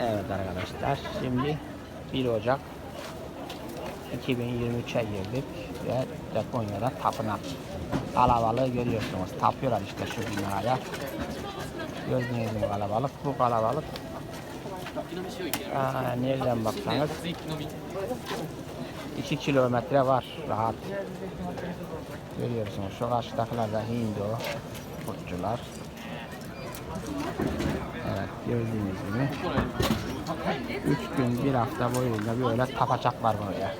Evet arkadaşlar şimdi 1 Ocak 2023'e girdik ve Japonya'da tapınak kalabalığı görüyorsunuz. Tapıyorlar işte şu binaya. Gördüğünüz gibi kalabalık. Bu kalabalık Aa, nereden baksanız 2 kilometre var rahat. Görüyorsunuz şu karşıdakiler de Hindu kurtçular. Evet gördüğünüz gibi 3 gün bir hafta boyunca böyle tapacaklar buraya.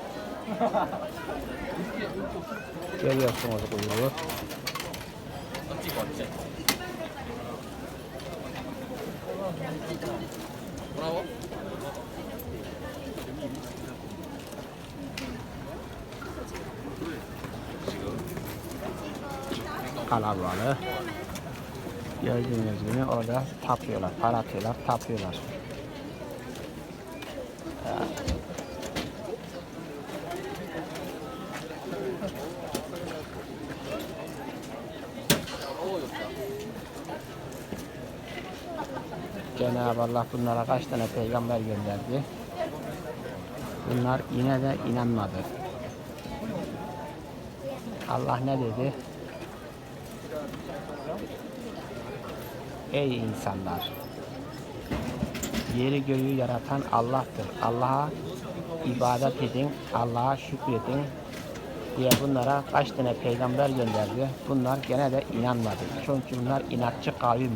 Görüyorsunuz kuyruğu. Kalabalığı. Gördüğünüz gibi orada tapıyorlar, para atıyorlar, tapıyorlar. Cenab-ı Allah bunlara kaç tane peygamber gönderdi. Bunlar yine de inanmadı. Allah ne dedi? Ey insanlar! Yeri göğü yaratan Allah'tır. Allah'a ibadet edin, Allah'a şükredin diye bunlara kaç tane peygamber gönderdi. Bunlar gene de inanmadı. Çünkü bunlar inatçı kavim.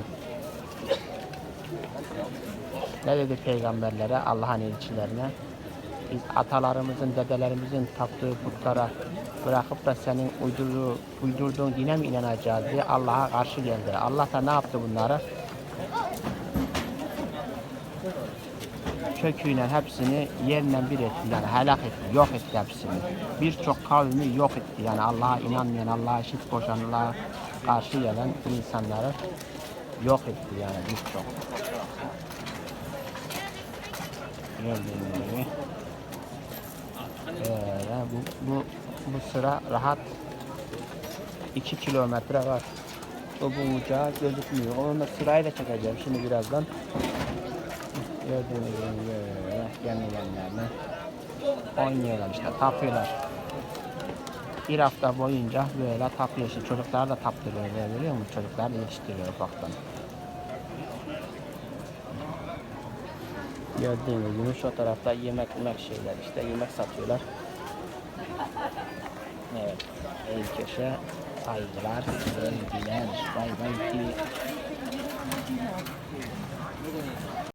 Ne dedi peygamberlere, Allah'ın elçilerine? Biz atalarımızın, dedelerimizin taptığı putlara bırakıp da senin uydurduğu, uydurduğun dine mi inanacağız diye Allah'a karşı geldi. Allah da ne yaptı bunları? Köküyle hepsini yerle bir etti. Yani helak etti, yok etti hepsini. Birçok kavmi yok etti. Yani Allah'a inanmayan, Allah'a eşit koşanlara karşı gelen insanları yok etti yani birçok. Gördüğünüz gibi. Böyle bu, bu, bu sıra rahat 2 kilometre var. O bu ucağı gözükmüyor. Onu da sırayla çekeceğim şimdi birazdan. Gördüğünüz gibi böyle kendilerine oynuyorlar işte tapıyorlar. Bir hafta boyunca böyle tapıyor işte çocuklar da taptırıyor görüyor musun? Çocuklar yetiştiriyor ufaktan. Gördüğünüz gibi şu tarafta yemek yemek şeyler işte yemek satıyorlar. Evet. Herkese saygılar, sevgiler. vai vai ki.